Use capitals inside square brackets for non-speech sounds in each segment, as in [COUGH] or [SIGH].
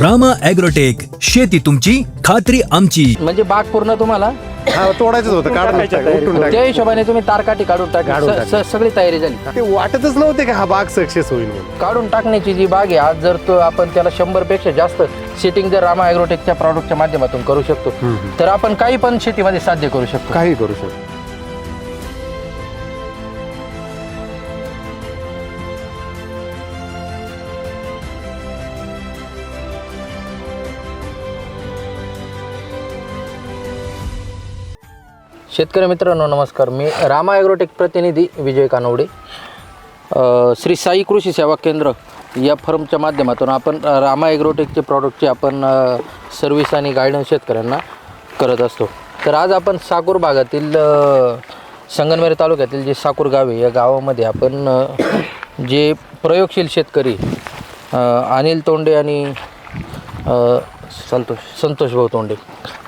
Rama agrotech शेती तुमची खात्री आमची. म्हणजे बाग पूर्ण तुम्हाला? हा तोडायचंच होतं काढून त्या. हिशोबाने तुम्ही तारकाठी काढून टाक. काढून टाकली. स- सगळी तयारी झाली. ते वाटतच नव्हते की हा बाग सक्सेस होईल म्हणून. काढून टाकण्याची जी बाग आहे आज जर तो आपण त्याला शंभरपेक्षा जास्त सेटिंग जर रामा ॲग्रोटेकच्या प्रॉडक्टच्या माध्यमातून करू शकतो तर आपण काही पण शेतीमध्ये साध्य करू शकतो. काही करू शकतो. शेतकरी मित्रांनो नमस्कार. मी रामा ॲग्रोटेक प्रतिनिधी विजय कानवडे. श्री साई कृषी सेवा केंद्र या फर्मच्या माध्यमातून आपण रामा ॲग्रोटेकचे प्रॉडक्टचे आपण सर्व्हिस आणि गायडन्स शेतकऱ्यांना करत असतो. तर आज आपण साकूर भागातील संगनमेर तालुक्यातील जे साकूर गाव आहे या गावामध्ये आपण जे प्रयोगशील शेतकरी अनिल तोंडे आणि संतोष संतोष भाऊ तोंडे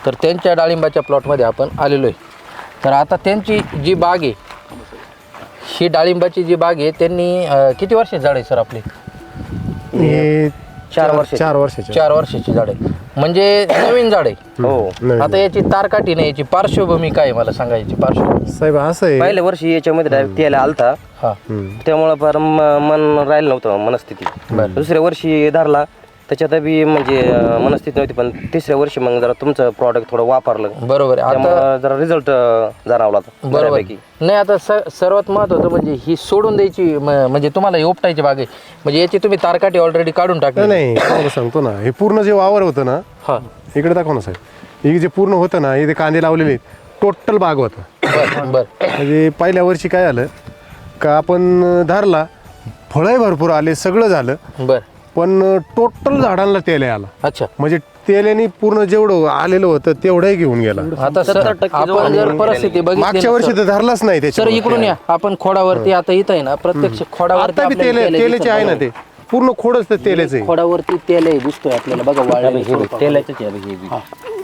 तर त्यांच्या डाळिंबाच्या प्लॉटमध्ये आपण आलेलो आहे. तर आता त्यांची जी बाग आहे ही डाळिंबाची जी बाग आहे त्यांनी अ, किती वर्षाची झाड आहे सर आपली? हे चार वर्ष चार वर्षाचे. चार वर्षाची झाड आहे. म्हणजे नवीन झाड आहे. हो. नवीन. आता याची तारकाठी नाही याची पार्श्वभूमी काय आहे मला सांगायची पार्श्वभूमी? साहेब असं आहे. पहिल्या वर्षी याच्यामध्ये डायरेक्ट यायला आलता. हा. हम्म. त्यामुळं फार म- मन राहिलं नव्हतं मनस्थिती. दुसऱ्या वर्षी धरला. त्याच्यात बी म्हणजे अं, मनस्थिती नव्हती पण तिसऱ्या वर्षी मग जरा तुमचं प्रॉडक्ट थोडं वापरलं. बरोबर आहे. आता त्यामुळं जरा रिझल्ट जाणवला बरोबर. बऱ्यापैकी. नाही आता स- सर्वात महत्वाचं म्हणजे ही सोडून द्यायची म- म्हणजे तुम्हाला ही उपटायची बाग आहे. म्हणजे याची तुम्ही तारकाठी ऑलरेडी काढून टाकली. नाही तुम्हाला सांगतो ना हे पूर्ण जे वावर होतं ना हा. इकडे दाखव ना साहेब. हे जे पूर्ण होतं ना इथे कांदे लावलेले टोटल बाग होतं. बर बर. म्हणजे पहिल्या वर्षी काय झालं का आपण धरला फळंही भरपूर आले सगळं झालं. बर. पण टोटल झाडांना तेल आला अच्छा. म्हणजे तेल्याने पूर्ण जेवढं आलेलं होतं तेवढंही घेऊन गेला. आता सर आपण जर परिस्थिती मागच्या वर्षी तर धरलाच नाही सर त्याच्या इकडून या. आपण खोडावरती आता इथं आहे ना प्रत्यक्ष खोडावरती आता बी आपल्याला तेल तेल तेलाचे दिसतं आहे ना. ते. पूर्ण खोडच तर तेलाच आहे. खोडावरती तेल आहे दिसतोय आपल्याला. बघा वाळलेलं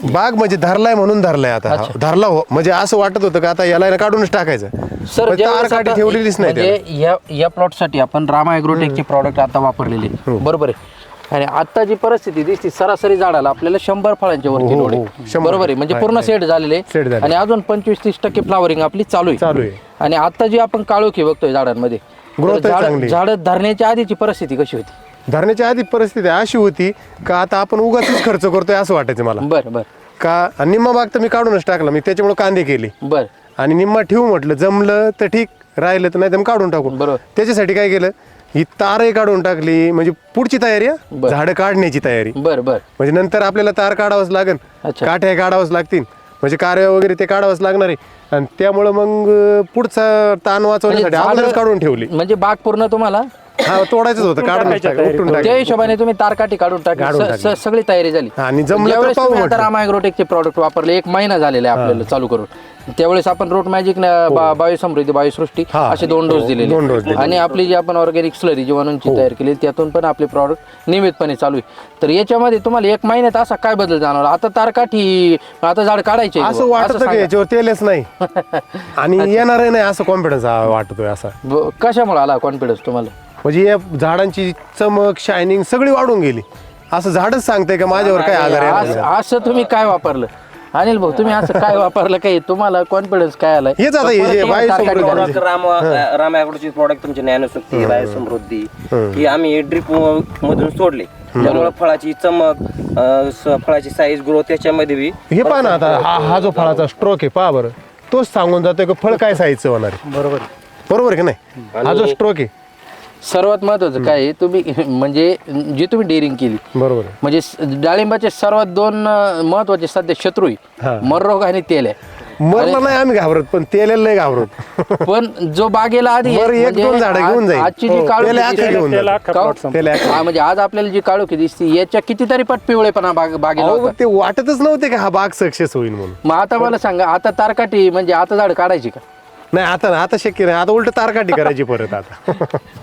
बाग म्हणजे धरलाय म्हणून धरलाय आता हा. धरला हो म्हणजे असं वाटत होतं का आता याला आहे ना काढूनच टाकायचं सर ज्यावेळेस तार काठी आता- ठेवलेलीच नाही त्याला. म्हणजे या या प्लॉटसाठी आपण रामा ॲग्रोटेकचे प्रॉडक्ट आता वापरलेले हो. बरोबर आहे आणि आता जी परिस्थिती दिसते सरासरी झाडाला आपल्याला शंभर फळांच्या वरती हो, हो, शंभर. बरोबर आहे म्हणजे पूर्ण. सेट झालेले Set झाले. आणि अजून पंचवीस तीस टक्के फ्लावरिंग आपली चालू आहे चालू आहे आणि आता जी आपण काळोखी बघतोय झाडांमध्ये Growth आहे चांगली. झाड धरण्याच्या आधीची परिस्थिती कशी होती धरण्याच्या आधी परिस्थिती अशी होती का आता आपण उगाच खर्च करतोय असं वाटायचं मला. बर बर. का आणि निम्मा बाग तर मी काढूनच टाकला. मी त्याच्यामुळे कांदे केले. बर. आणि निम्मा ठेवू म्हटलं जमलं तर ठीक राहिलं तर नाही तर मग काढून टाकू. बरोबर. त्याच्यासाठी काय केलं? ही तारही काढून टाकली म्हणजे पुढची तयारी हा. बरं. झाडं काढण्याची तयारी. बर बर. म्हणजे नंतर आपल्याला तार काढावंच लागेल. अच्छा. काठ्या काढावंच लागतील. म्हणजे कार्य वगैरे ते काढावंच लागणार आहे. आणि त्यामुळं मग अं, पुढचा ताण वाचवण्यासाठी म्हणजे अगोदरच झाडं- काढून ठेवली. म्हणजे बाग पूर्ण तुम्हाला? हा तोडायचंच होतं काढून त्या टाकायचं. हिशोबाने तुम्ही तारकाठी काढून टाकली. स- सगळी तयारी झाली. आणि जमलं तर ज्यावेळेस पाहू तुम्ही आता म्हटलं. रामा ॲग्रोटेकचे प्रॉडक्ट वापरले एक महिना झालेला आहे आपल्याला चालू करून. त्यावेळेस आपण रोट मॅजिक बायोसमृद्धी बायोसृष्टी हा. असे दोन डोस दोन dose दिलेले. दिले. आणि आपली जी आपण ऑर्गॅनिक स्लरी जीवाणूंची तयार केली त्यातून पण आपले प्रॉडक्ट नियमितपणे चालू आहे. तर याच्यामध्ये तुम्हाला एक महिन्यात असा काय बदल जाणवला? आता तारकाठी आता झाड काढायचे. असं वाटत की याच्यावर? तेलच नाही. [LAUGHS] आणि येणार नाही असं कॉन्फिडन्स वाटतोय असा. कशामुळे आला कॉन्फिडन्स तुम्हाला? म्हणजे या झाडांची चमक शायनिंग सगळी वाढून गेली. असं झाडच सांगतंय का माझ्यावर काय आजार असं आहे? असं तुम्ही काय वापरलं? अनिल भाऊ तुम्ही असं काय वापरलं काही? तुम्हाला कॉन्फिडन्स काय आलाय? हेच आता हे जे बायो समृद्धी- राम राम ॲग्रोचे प्रॉडक्ट तुमचे ज्ञानशक्ती बायोसमृद्धी ही. आम्ही ड्रिप मधून सोडले. त्यामुळे फळाची चमक अं, स- फळाची साईज ग्रोथ त्याच्यामध्ये बी हे पहा ना आता हा हा जो फळाचा स्ट्रोक आहे पहा बरं. तोच सांगून जातोय की फळ काय साईजचं होणार आहे. बरोबर. बरोबर की नाही? हा. जो स्ट्रोक आहे. सर्वात महत्वाचं काय आहे, तुम्ही [LAUGHS] म्हणजे जी तुम्ही डेअरिंग केली बरोबर आहे म्हणजे स- डाळिंबाचे सर्वात दोन अं, महत्त्वाचे सध्या शत्रू हा. आहे मररोग आणि तेल आहे मरला नाही आम्ही घाबरत पण तेलेला नाही घाबरत [LAUGHS] पण जो बागेला आधी आहे, बरं, एक म्हणजे दोन झाडं आज- घेऊन जाईल. आजची जी हो, काळोखी त्याला दिसते- अख्खं घेऊन जाईल. का- त्याला अख्खं. हा, म्हणजे आज आपल्याला जी काळोखी दिसते याच्या कितीतरी पट पिवळेपणा बाग बागेला अहो, होता. ते वाटतच नव्हते का हा बाग सक्सेस होईल म्हणून मग आता मला सांगा आता तारकाठी म्हणजे आता झाड काढायची का नाही आता आता शक्य नाही. आता उलट तारकाठी करायची परत आता.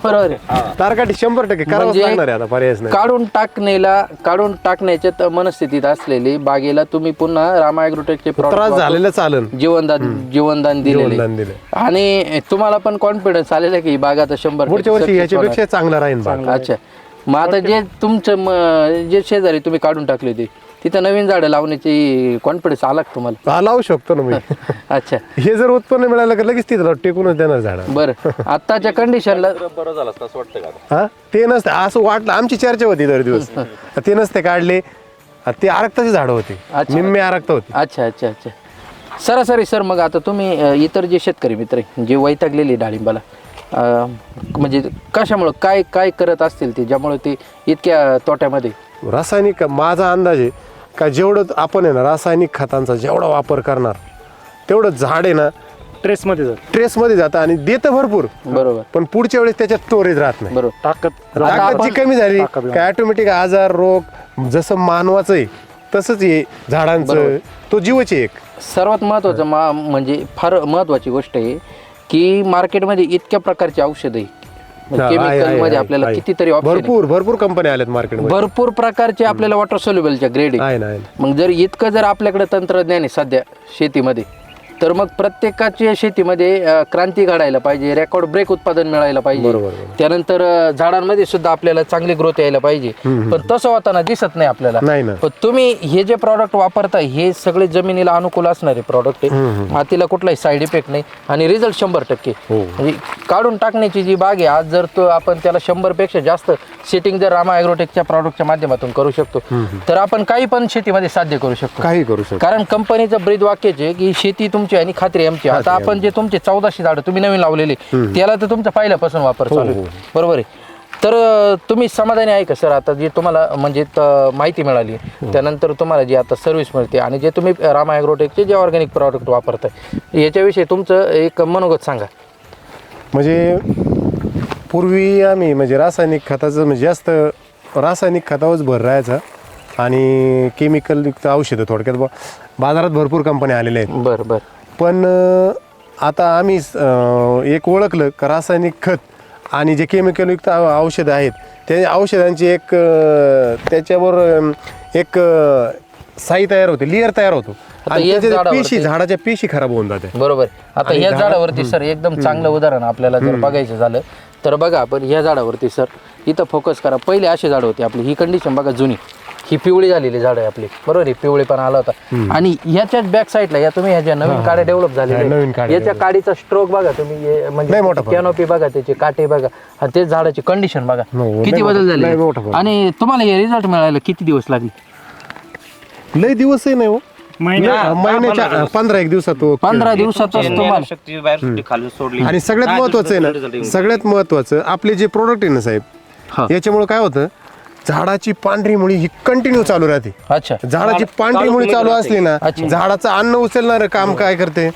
बरोबर आहे. तारकाठी शंभर टक्के करावंच म्हणजे लागणार आहे आता पर्यायच नाही. काढून टाकण्याला काढून टाकण्याच्या त- मनस्थितीत असलेली बागेला तुम्ही पुन्हा रामा ॲग्रोटेकचे त्रास झालेला चालन. वापरून जीवनदान जीवनदान दिलेले जीवनदान दिले आणि तुम्हाला पण कॉन्फिडन्स आलेला की ही बाग आता शंभर पुढच्या टक्के वर्षी success याच्यापेक्षा चांगला राहील बाग. होणार. अच्छा. मग आता जे तुमचं म- जे शेजारी तुम्ही काढून टाकले होते तिथं नवीन झाडं लावण्याची कॉन्फिडन्स आला का तुम्हाला? हा, लावू शकतो ना मी. [LAUGHS] अच्छा. हे जर उत्पन्न मिळालं का लगेच तिथं टेकूनच देणार झाड. बरं. आत्ताच्या कंडिशनला [LAUGHS] हा? ते नसते. असं वाटलं आमची चर्चा होती दर दिवस. [LAUGHS] ते नसते काढले. हा, ते आरक्ताची झाडं होती. अच्छा. निम्मे आरक्ता होती. अच्छा अच्छा अच्छा. सरासरी सर मग आता तुम्ही अ, इतर जे शेतकरी मित्र आहे, जे वैतागलेले डाळिंबाला अ, म्हणजे कशामुळं काय काय करत असतील ते ज्यामुळे ते इतक्या तोट्यामध्ये? रासायनिक माझा अंदाज आहे का जेवढं आपण आहे ना रासायनिक खतांचा जेवढा वापर करणार तेवढं झाड आहे ना ट्रेसमध्ये जात. ट्रेसमध्ये जातं आणि देतं भरपूर. बरोबर. पण पुढच्या वेळेस त्याच्यात स्टोरेज राहत नाही. बरोबर. ताकद. ताकद जी कमी झाली काय ऑटोमॅटिक आजार रोग जसं मानवाचं आहे तसंच हे झाडांचं तो जीवच आहे एक. सर्वात महत्त्वाचं मा म्हणजे फार महत्त्वाची गोष्ट आहे की मार्केटमध्ये इतक्या प्रकारची औषधं आहे. हा, आहे, आहे, केमिकलमध्ये आहे, आपल्याला आहे. कितीतरी ऑप्शन भरपूर भरपूर कंपन्या आल्यात मार्केटमध्ये भरपूर प्रकारचे आपल्याला वॉटर सोल्युबलच्या ग्रेड आहे आहे ना आहे ना. मग जर इतकं जर आपल्याकडे तंत्रज्ञान आहे सध्या शेतीमध्ये तर मग प्रत्येकाच्या शेतीमध्ये अं, क्रांती घडायला पाहिजे रेकॉर्ड ब्रेक उत्पादन मिळायला पाहिजे. बरोबर, बरोबर. त्यानंतर अं, झाडांमध्ये सुद्धा आपल्याला चांगली ग्रोथ यायला पाहिजे. पण तसं होताना दिसत नाही आपल्याला. नाही ना. पण तुम्ही हे जे प्रॉडक्ट वापरताय हे सगळे जमिनीला अनुकूल असणारे प्रॉडक्ट आहे. मातीला कुठलाही साईड इफेक्ट नाही. आणि रिझल्ट शंभर टक्के. हो. म्हणजे काढून टाकण्याची जी बाग आहे आज जर तो आपण त्याला शंभरपेक्षा जास्त सेटिंग जर रामा ॲग्रोटेकच्या प्रॉडक्टच्या माध्यमातून करू शकतो तर आपण काही पण शेतीमध्ये साध्य करू शकतो. काही करू शकतो. कारण कंपनीचं ब्रीद वाक्यच आहे की शेती तुमची आणि खात्री आमची. आता आपण जे तुमचे चौदाशे झाडं तुम्ही नवीन लावलेले त्याला तर तुमचा पहिल्यापासून वापर चालू आहे. बरोबर आहे. तर तुम्ही समाधानी आहे का सर? आता जे तुम्हाला म्हणजे त- माहिती मिळाली त्यानंतर तुम्हाला जी आता सर्व्हिस मिळते आणि जे तुम्ही रामा ॲग्रोटेकचे जे ऑर्गॅनिक प्रॉडक्ट वापरताय याच्याविषयी तुमचं एक मनोगत सांगा. म्हणजे पूर्वी आम्ही म्हणजे रासायनिक खताचं म्हणजे जास्त रासायनिक खतावरच भर राहायचा आणि केमिकलयुक्त औषधं थोडक्यात बा- बाजारात भरपूर कंपन्या आलेल्या आहेत. बरं बरं. पण आता आम्ही एक ओळखलं का रासायनिक खत आणि जे केमिकलयुक्त औषधं आहेत त्या औषधांची एक त्याच्यावर एक साई तयार होते लेअर तयार होतो. आणि पेशी झाडाच्या पेशी खराब होऊन जाते बरोबर. आता झाड- झाडावरती सर एकदम चांगलं उदाहरण आपल्याला जर बघायचं झालं तर बघा आपण ह्या झाडावरती सर इथं फोकस करा. पहिले अशी झाडं होती आपली ही कंडिशन बघा जुनी. ही पिवळी झालेली झाड आहे आपली. बरोबर आहे? पिवळी पण आला होता. आणि ह्याच्याच बॅक साईडला या तुम्ही ह्या ज्या नवीन काड्या डेव्हलप नवीन झालेल्या काड्या याच्या काडीचा स्ट्रोक बघा तुम्ही हे म्हणजे. कॅनोपी बघा त्याचे काटे बघा आणि ते झाडाची कंडिशन बघा. हो, किती बदल झाले. आणि तुम्हाला हे रिझल्ट मिळायला किती दिवस लागले? लय दिवसही नाही हो. महिना. महिन्याच्या पंधरा एक दिवसात पंधरा दिवसातच तुम्हाला. शक्ती बाहेर सुट्टी खालून सोडली. आणि सगळ्यात महत्वाचं आहे ना सगळ्यात महत्वाचं आपले जे प्रोडक्ट आहे ना हा. साहेब याच्यामुळे काय होतं झाडाची पांढरी मुळी ही कंटिन्यू चालू राहते. अच्छा. झाडाची पांढरी मुळी चालू असली ना झाडाचं अन्न उचलणार काम काय करते?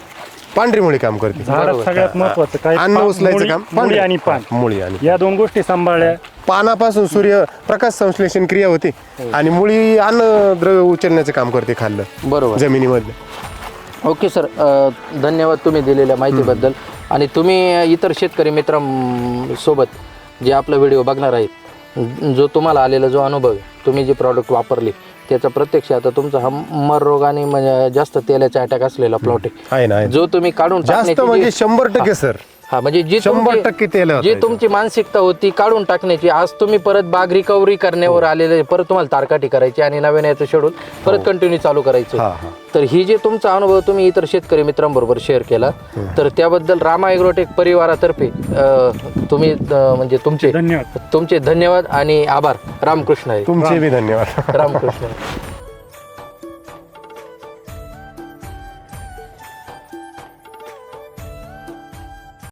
पांढरी मुळी काम करते. झाडात सगळ्यात महत्वाचं काय? अन्न उचलायचं काम मुळी आणि पान. मुळी आणि या दोन गोष्टी सांभाळल्या. पानापासून सूर्य प्रकाश संश्लेषण क्रिया होते. आणि मुळी अन्न द्रव्य उचलण्याचं काम करते खाल्लं. बरोबर. जमिनीमधलं. Okay sir. धन्यवाद तुम्ही दिलेल्या माहितीबद्दल. आणि तुम्ही इतर शेतकरी मित्रांसोबत जे आपला व्हिडिओ बघणार आहेत जो तुम्हाला आलेला जो अनुभव आहे तुम्ही जे प्रॉडक्ट वापरले त्याचा प्रत्यक्ष आता तुमचा हा मर रोग आणि म्हणजे जास्त तेलाचा अटॅक असलेला प्लॉट आहे. आहे ना आहे ना. जो तुम्ही काढून जास्त टाकण्याची म्हणजे शंभर टक्के सर. हा म्हणजे जी शंभर तुमची- टक्के तेल जी. तुमची मानसिकता होती काढून टाकण्याची आज तुम्ही परत बाग रिकव्हरी करण्यावर आलेले परत तुम्हाला तारकाटी करायची आणि नवीन याचं शेड्यूल परत कंटिन्यू चालू करायचं. हा, हा. तर ही जे तुमचा अनुभव तुम्ही इतर शेतकरी मित्रांबरोबर शेअर केला तर त्याबद्दल रामा एग्रोटेक परिवारातर्फे तुम्ही म्हणजे तुमचे धन्यवाद. तुमचे धन्यवाद आणि आभार. रामकृष्ण आहे. तुमचे धन्यवाद. रामकृष्ण.